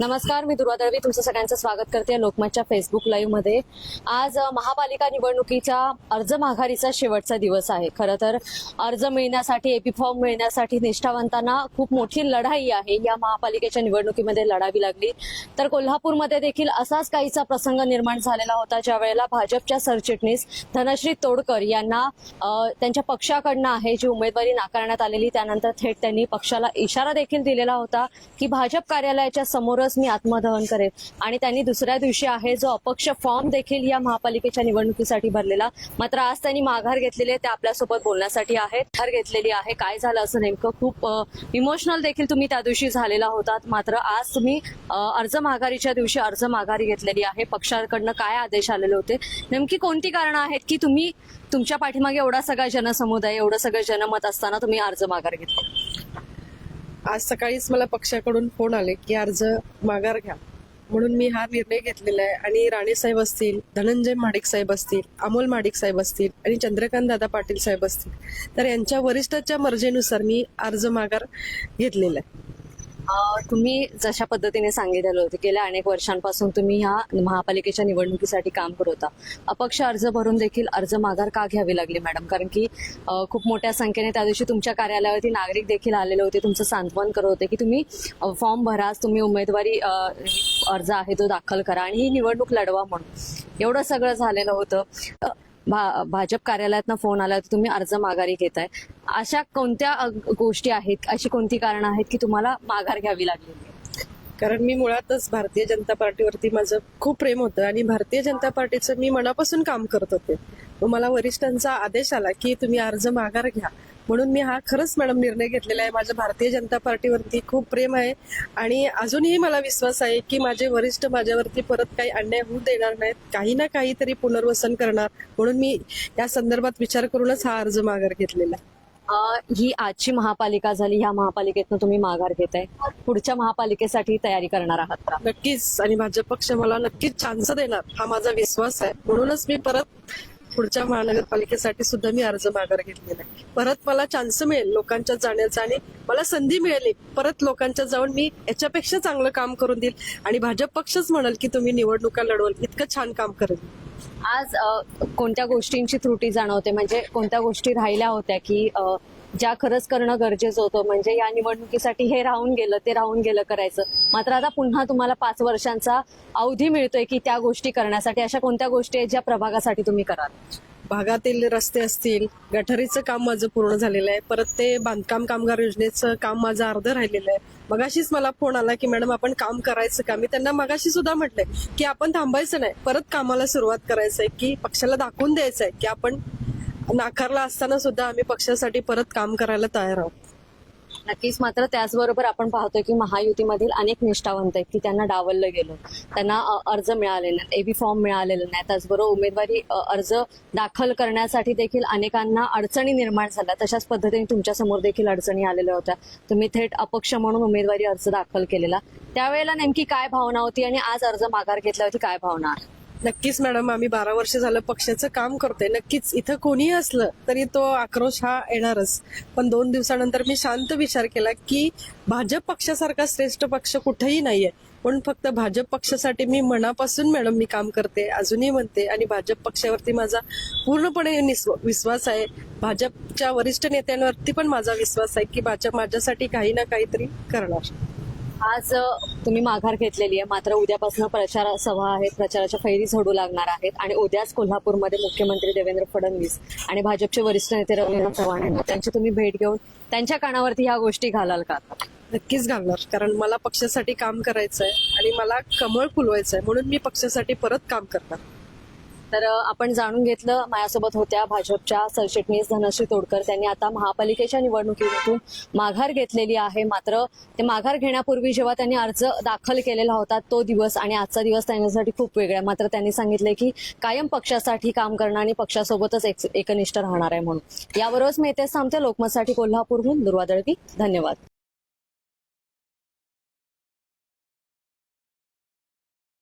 नमस्कार मी दुर्वा दळवी. तुमचं सगळ्यांचं स्वागत करते लोकमतच्या फेसबुक लाईव्हमध्ये. आज महापालिका निवडणुकीचा अर्ज माघारीचा शेवटचा दिवस आहे. खरं तर अर्ज मिळण्यासाठी एपी फॉर्म मिळण्यासाठी निष्ठावंतांना खूप मोठी लढाई आहे. या महापालिकेच्या निवडणुकीमध्ये लढावी लागली. तर कोल्हापूरमध्ये देखील असाच काहीचा प्रसंग निर्माण झालेला होता ज्या वेळेला भाजपच्या सरचिटणीस धनश्री तोडकर यांना त्यांच्या पक्षाकडनं आहे जी उमेदवारी नाकारण्यात आलेली त्यानंतर थेट त्यांनी पक्षाला इशारा देखील दिलेला होता की भाजप कार्यालयाच्या समोरच मी आत्मदहन करेन आणि त्यांनी दुसऱ्या दिवशी आहे जो अपक्ष फॉर्म देखील या महापालिकेच्या निवडणुकीसाठी भरलेला. मात्र आज त्यांनी माघार घेतलेली आहे ते आपल्यासोबत बोलण्यासाठी आहेत. माघार घेतलेली आहे काय झालं असं नेमकं खूप इमोशनल देखील तुम्ही त्या दिवशी झालेला होतात. मात्र आज तुम्ही अर्ज माघारीच्या दिवशी अर्ज माघारी घेतलेली आहे. पक्षाकडनं काय आदेश आलेले होते? नेमकी कोणती कारणं आहेत की तुम्ही तुमच्या पाठीमागे एवढा सगळा जनसमुदाय एवढं सगळं जनमत असताना तुम्ही अर्ज माघार घेतला? आज सकाळीच मला पक्षाकडून फोन आले की अर्ज माघार घ्या. म्हणून मी हा निर्णय घेतलेला आहे. आणि राणे साहेब असतील धनंजय महाडिक साहेब असतील अमोल महाडिक साहेब असतील आणि चंद्रकांत दादा पाटील साहेब असतील. तर यांच्या वरिष्ठाच्या मर्जीनुसार मी अर्ज माघार घेतलेला आहे. तुम्ही जशा पद्धतीने सांगितलेलं होतं गेल्या अनेक वर्षांपासून तुम्ही ह्या महापालिकेच्या निवडणुकीसाठी काम करत होता. अपक्ष अर्ज भरून देखील अर्ज माघार का घ्यावी लागली मॅडम? कारण की खूप मोठ्या संख्येने त्या दिवशी तुमच्या कार्यालयावरती नागरिक देखील आलेले होते तुमचं सांत्वन करत होते की तुम्ही फॉर्म भरा तुम्ही उमेदवारी अर्ज आहे तो दाखल करा आणि ही निवडणूक लढवा म्हणून. एवढं सगळं झालेलं होतं. भा- भाजप कार्यालयातनं फोन आला तर तुम्ही अर्ज माघारी घेताय. अशा कोणत्या गोष्टी आहेत? अशी कोणती कारणं आहेत की तुम्हाला माघार घ्यावी लागली? कारण मी मुळातच भारतीय जनता पार्टीवरती माझं खूप प्रेम होतं आणि भारतीय जनता पार्टीचं मी मनापासून काम करत होते. मला वरिष्ठांचा आदेश आला की तुम्ही अर्ज माघार घ्या. म्हणून मी हा खरंच मॅडम निर्णय घेतलेला आहे. माझ्या भारतीय जनता पार्टीवरती खूप प्रेम आहे. आणि अजूनही मला विश्वास आहे की माझे वरिष्ठ माझ्यावरती परत काही अन्याय होऊ देणार नाहीत. काही ना काहीतरी पुनर्वसन करणार. म्हणून मी या संदर्भात विचार करूनच हा अर्ज माघार घेतलेला आहे. ही आजची महापालिका झाली. ह्या महापालिकेतनं तुम्ही माघार घेताय. पुढच्या महापालिकेसाठी तयारी करणार आहात का? नक्कीच. आणि भाजप पक्ष मला नक्कीच चान्स देणार. हा माझा विश्वास आहे. म्हणूनच मी परत पुढच्या महानगरपालिकेसाठी सुद्धा मी अर्ज माघार घेतलेला आहे. परत मला चान्स मिळेल लोकांच्या जाण्याचा आणि मला संधी मिळेल परत लोकांच्या जाऊन मी याच्यापेक्षा चांगलं काम करून देईल. आणि भाजप पक्षच म्हणाल की तुम्ही निवडणुका लढवाल इतकं छान काम करेल. आज कोणत्या गोष्टींची त्रुटी जाणवते? म्हणजे कोणत्या गोष्टी राहिल्या होत्या की ज्या खरंच करणं गरजेचं होतं म्हणजे या निवडणुकीसाठी हे राहून गेलं ते राहून गेलं करायचं. मात्र आता पुन्हा तुम्हाला पाच वर्षांचा अवधी मिळतोय की त्या गोष्टी करण्यासाठी. अशा कोणत्या गोष्टी आहेत ज्या प्रभागासाठी तुम्ही कराल? भागातील रस्ते असतील गटारीचं काम माझं पूर्ण झालेलं आहे. परत ते बांधकाम कामगार योजनेचं काम माझं अर्ध राहिलेलं आहे. मगाशीच मला फोन आला की मॅडम आपण काम करायचं का? मी त्यांना मगाशी सुद्धा म्हटलंय की आपण थांबायचं नाही. परत कामाला सुरुवात करायचंय की पक्षाला दाखवून द्यायचंय की आपण नाकारला असताना सुद्धा आम्ही पक्षासाठी परत काम करायला तयार आहोत. नक्कीच मात्र त्याचबरोबर आपण पाहतोय की महायुतीमधील अनेक निष्ठावंत आहेत की त्यांना डावललं गेलं. त्यांना अर्ज मिळाले नाहीत एबी फॉर्म मिळालेलं नाही. त्याचबरोबर उमेदवारी अर्ज दाखल करण्यासाठी देखील अनेकांना अडचणी निर्माण झाल्या. तशाच पद्धतीने तुमच्यासमोर देखील अडचणी आलेल्या होत्या. तुम्ही थेट अपक्ष म्हणून उमेदवारी अर्ज दाखल केलेला. त्यावेळेला नेमकी काय भावना होती आणि आज अर्ज माघार घेतल्यावरती काय भावना आहे? नक्कीच मॅडम आम्ही बारा वर्ष झालं पक्षाचं काम करतोय. नक्कीच इथं कोणीही असलं तरी तो आक्रोश हा येणारच. पण दोन दिवसानंतर मी शांत विचार केला की भाजप पक्षासारखा श्रेष्ठ पक्ष कुठेही नाहीये. पण फक्त भाजप पक्षासाठी मी मनापासून मॅडम मी काम करते अजूनही म्हणते आणि भाजप पक्षावरती माझा पूर्णपणे निस्व- विश्वास आहे. भाजपच्या वरिष्ठ नेत्यांवरती पण माझा विश्वास आहे की भाजप माझ्यासाठी काही ना काहीतरी करणार. आज तुम्ही माघार घेतलेली आहे. मात्र उद्यापासून प्रचार सभा आहेत प्रचाराच्या फैरी झडू लागणार आहेत आणि उद्याच कोल्हापूरमध्ये मुख्यमंत्री देवेंद्र फडणवीस आणि भाजपचे वरिष्ठ नेते रवींद्र चव्हाण त्यांची तुम्ही भेट घेऊन त्यांच्या कानावरती ह्या गोष्टी घालाल का? नक्कीच घालणार कारण मला पक्षासाठी काम करायचंय आणि मला कमळ फुलवायचंय. म्हणून मी पक्षासाठी परत काम करणार. तर आपण जाणून घेतलं माझ्यासोबत होत्या भाजपच्या सरचिटणीस धनश्री तोडकर. त्यांनी आता महापालिकेच्या निवडणुकीतून माघार घेतलेली आहे. मात्र ते माघार घेण्यापूर्वी जेव्हा त्यांनी अर्ज दाखल केलेला होता तो दिवस आणि आजचा दिवस त्यांच्यासाठी खूप वेगळा आहे. मात्र त्यांनी सांगितले की कायम पक्षासाठी काम करणं आणि पक्षासोबतच एकनिष्ठ राहणार आहे म्हणून. याबरोबरच मी इथेच थांबते. लोकमतसाठी कोल्हापूरहून दुर्वा दळवी. धन्यवाद.